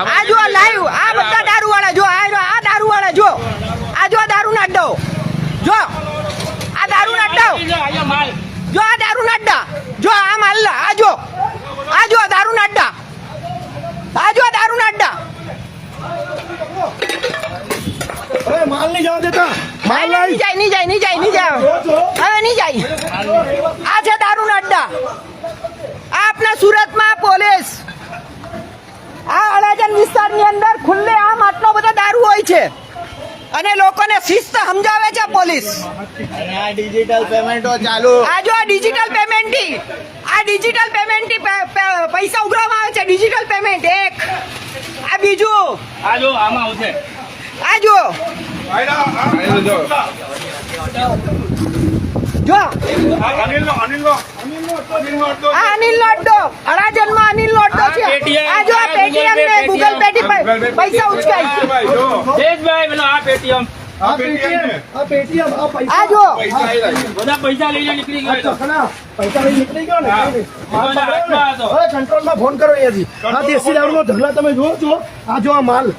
આ જો લાઈવ આ બધા દારૂ વાળા જો આ દારૂ વાળા જો. આ જો દારૂ ના જો. આ દારૂ ના જો આ દારૂ ના અડ્ડા. જો આ માલ આ જો આ જો દારૂ ના અડ્ડા આ જો દારૂ ના અડ્ડા અરે માલ નહીં જવા દેતા માલ નહીં લાવી જાય નહીં જાય નહીં જાય નહીં જાય હવે નહીં જાય આ છે દારૂ ના અડ્ડા આ આપણા સુરતમાં પોલીસ આ અડાજણ વિસ્તારની અંદર ખુલ્લે આમ આટલો બધો દારૂ હોય છે અને લોકોને શિસ્ત આ ડિજિટલ પેમેન્ટો ચાલુ. આ જો આ ડિજિટલ પેમેન્ટથી આ ડિજિટલ પેમેન્ટથી પે- પે- પૈસા ઉઘરાવવામાં આવે છે. ડિજિટલ પેમેન્ટ એક. આ બીજું. આ જો આમાં આવશે. આ જો. અનિલ નો અડ્ડો અડાજણમાં અનિલ નો અડ્ડો છે. આ જો પેટીએમ ને ગૂગલ પે, થી પૈસા ઉચકાય. છે તેજભાઈ પેલો આ પેટીએમ આ પેટીએમ આ પેટીએમ આ પૈસા. આ જો. બધા પૈસા લઈને નીકળી ગયો પૈસા લઈ નીકળી ગયો ને? હા. માલ બધા હાથમાં હતો. હવે કંટ્રોલમાં ફોન કરો અહીંયાથી. આ દેશી દારૂનો ઢગલા તમે જોવો છો આ જો આ માલ.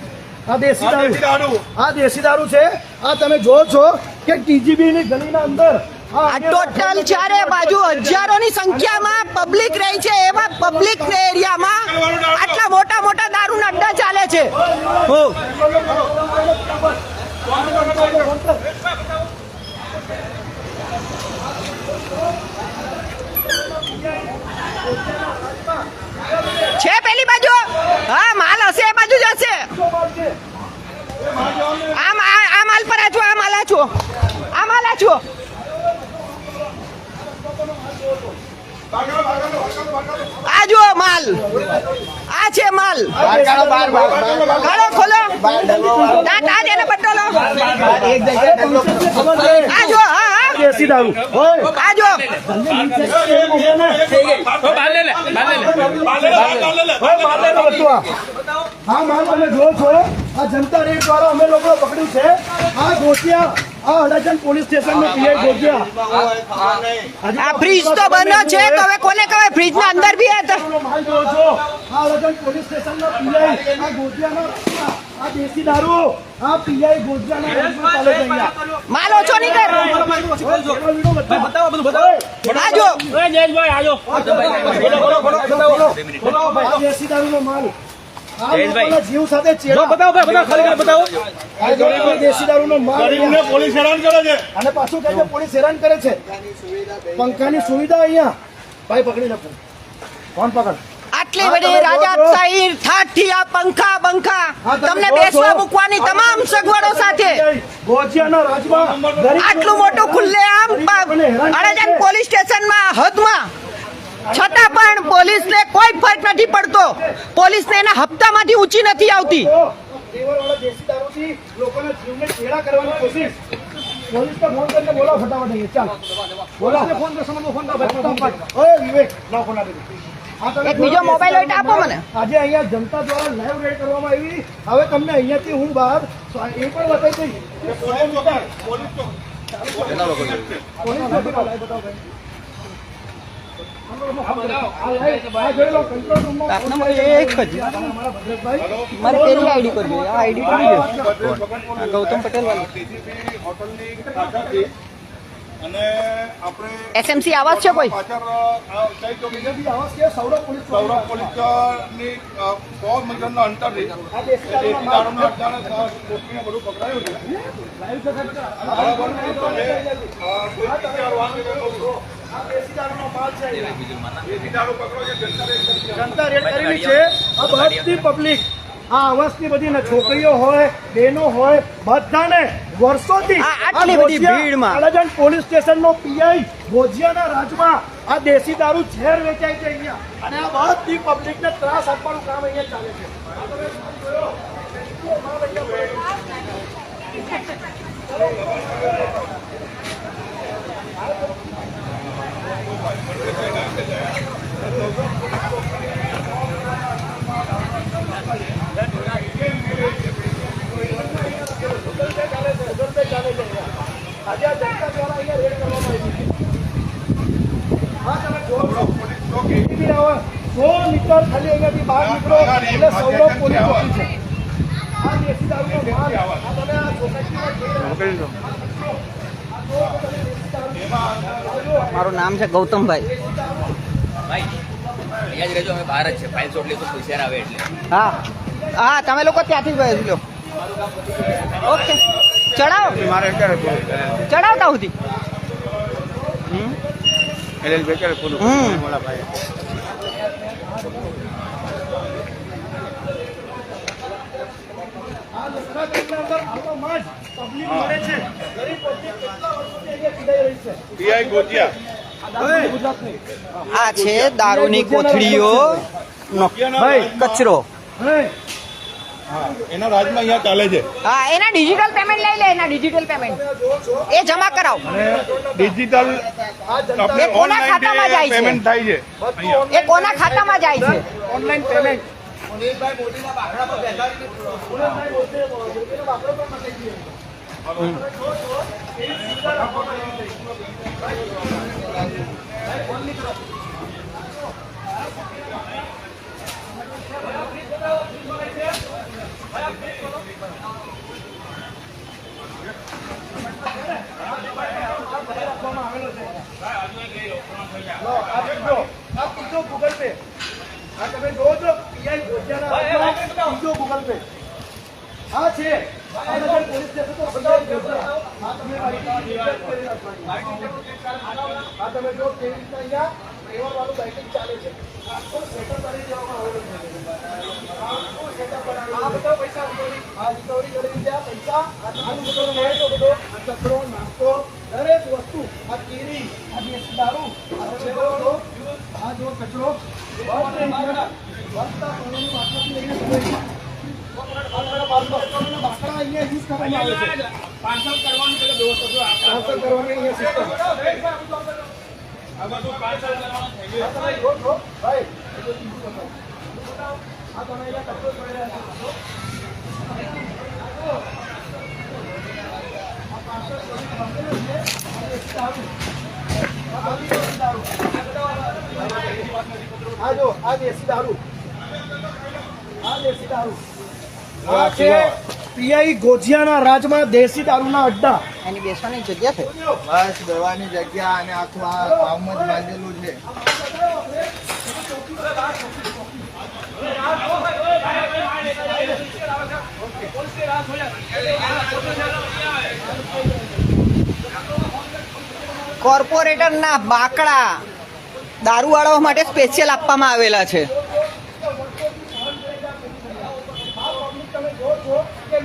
આ દેશી દારૂ. આ દેશી દારૂ છે. આ તમે જુઓ છો કે ટીજીબી ની ગલીના અંદર આ આ ટોટલ ચારે બાજુ હજારોની સંખ્યામાં પબ્લિક રહી છે એવા પબ્લિક એરિયામાં આટલા મોટા મોટા દારૂના અડ્ડા ચાલે છે. હો. છે પેલી બાજુ? હા, માલ હશે, એ બાજુ જ હશે. આ આ માલ પર છો આ માલ છો આ માલ આ જો માલ. આ છે માલ. ખોલો. ખબર છે? આ જો આ જનતા રેટ દ્વારા અમે લોકો પકડ્યું છે. આ ગોટિયા આ અડાજણ પોલીસ સ્ટેશન પીઆઈ આ ફ્રીજ તો બંધ છે તો હવે કોને કહેવાય? ફ્રીજ ના અંદર બી આ અડાજણ પોલીસ સ્ટેશન પીઆઈ આ ગોટિયાનો આ દેશી દારૂ આ પીઆઈ માલ ઓછો નહીં કર. જયેશભાઈ આજો દેશી માલ. જીવ સાથે ચેડા. બતાવો બતાવો ખાલી બતાવો. આ જો આ દેશી દારૂનો માલ પોલીસ હેરાન કરે છે. અને પાછું કહે છે પોલીસ હેરાન કરે છે. પંખાની સુવિધા અહીંયા. ભાઈ પકડી લો ફોન. ફોન પકડ. આટલી બધી રાજાશાહી ઠાઠ આ પંખા બંખા તમને બેસવા મૂકવાની તમામ સગવડો સાથે. આટલું મોટું ખુલ્લે આમ અડાજણ પોલીસ સ્ટેશનમાં હદમાં છતાં પણ પોલીસને કોઈ ફરક નથી પડતો. પોલીસને એના હપ્તામાંથી ઊંચી નથી આવતી. એક બીજો મોબાઈલ હોય તો આપો મને. આજે અહીંયા જનતા દ્વારા લાઈવ રેડ કરવામાં આવી. હવે તમને અહીંયાથી હું બહાર એ પણ બતાવી દઈ કે સો મીટર પોલીસ નથી લાઈવ બતાવો ભાઈ. આ લાઈવ આ જોઈ લો કંટ્રોલ રૂમમાં આપના મને એક જ મારે પેલી આઈડી કરવી આ આઈડી કરી દે ગૌતમ એસએમસી આવાજ છે કોઈ? પકડાયું જનતા રેડ કરેલી છે આ બધી પબ્લિક આ અવસ્થની બધી છોકરીઓ હોય બહેનો હોય બધાને વર્ષોથી આટલી બધી ભીડમાં. અડાજણ પોલીસ સ્ટેશન નો પીઆઈ ગોજિયાના રાજમાં આ દેશી દારૂ ઝેર વેચાય છે અહીંયા. અને આ બધી પબ્લિક ને ત્રાસ આપવાનું કામ અહીંયા ચાલે છે આ તમે જોયો? માલ અહીંયા આજે આ જનતા દ્વારા અહીંયા રેડ કરવામાં આવી છે. હા તમે જોવો છો. પોલીસ ચોકી ટીવી આવો સો મીટર ખાલી અહીંયાથી બહાર નીકળો એટલે સૌરભ પોલીસ ચોકી છે આ દેશી દારૂનો માલ આ તમે આ સોસાયટીમાં જોઈ રહ્યા છો. મારું નામ છે ગૌતમભાઈ. ભાઈ અહીંયા જ રહેજો અમે બહાર જ છે. ફાઇલ ચોટ તો પૂછ્યા આવે એટલે. હા. હા તમે લોકો ત્યાંથી બેસી લો ઓકે. ચડાવો. મારે ક્યારે ચડાવતા સુધી. એલ બેચારે પૂરું હમ. મોલા ભાઈ આ લખરાગઢના અંદર આવવામાં જ પબ્લિક મળે છે. ગરીબ પબ્લિક પીઆઈ આ છે દારૂની કોથળીઓ. કચરો. હા એના રાજમાં અહીંયા ચાલે છે. હા એના ડિજિટલ પેમેન્ટ લઈ લે એના ડિજિટલ પેમેન્ટ એ જમા કરાવ. ડિજિટલ આપણે કોના ખાતામાં જાય છે? પેમેન્ટ થાય છે. એ કોના ખાતામાં જાય છે? ઓનલાઈન પેમેન્ટ મોદીના બાકડા પર બેસાડીને પુનઃભાઈ મોદીએ મોદીનો બાકડો પણ નથી દીધો. લો, આ ત્રીજો આ ગૂગલ પે આ તમે જોવો છો પીઆઈ ગૂગલ પે હા છે પોલીસ સ્ટેશન તો આ તમે. આ તમે જો કેવી રીતે અહીંયા વાળું બાઇકિંગ ચાલે છે. આખો સેટઅપ કરી દેવામાં આવેલો છે. આખો સેટઅપ બનાવેલો આ બધા પૈસા રિકવરી આ રિકવરી કરી દીધા પૈસા આ બધો મળે તો બધો આ કચરો નાસ્તો દરેક વસ્તુ આ કેરી આ દેશી દારૂ આ તમે આ જો કચરો વધતા પાણીની બાટલાથી લઈને આ બાટલા- બાટલા અહીંયા યુઝ કરવામાં આવે છે. પાર્સલ કરવાનું પેલો આ કરવાની અહીંયા સિસ્ટમ આ. જો આ દેશી દારૂ આ દેશી દારૂ આ છે પીઆઈ ગોજિયાના રાજમાં દેશી દારૂના અડ્ડા. એની બેસવાની જગ્યા છે? બસ બેવાની જગ્યા અને આખું આ કામ જ બાંધેલું છે. કોર્પોરેટરના બાકડા દારૂવાળાઓ માટે સ્પેશિયલ આપવામાં આવેલા છે તમે જો છો કે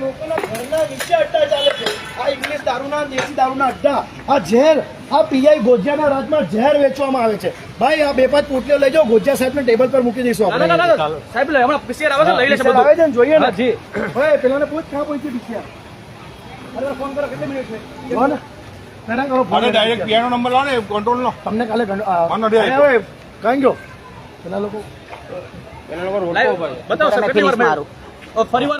લોકોના ઘરના નીચે અડ્ડા ચાલે છે. આ ઇંગ્લિશ દારૂના દેશી દારૂના અડ્ડા. આ ઝેર આ પીઆઈ ગોજિયાના રાજમાં ઝેર વેચવામાં આવે છે. ભાઈ આ બે પાંચ પોટલીઓ લઈ જાઓ ગોજિયા સાહેબને ટેબલ પર મૂકી દઈશું આપણે. સાહેબ હમણાં પીસીઆર આવે છે લઈ લેશે આવે છે ને જોઈએ ને. જી. ભાઈ પેલાને પૂછ ક્યાં પહોંચી પીસીઆર અરે ફોન કરો કેટલી મિનિટ છે જો ને પહેલા કરો ફોન. ડાયરેક્ટ પીઆનો નંબર લાવો ને કંટ્રોલ નો. તમને કાલે કઈ ગયો? પેલા લોકો લાઈવ બતાવો સર કેટલી વાર મારું. ફરી વાર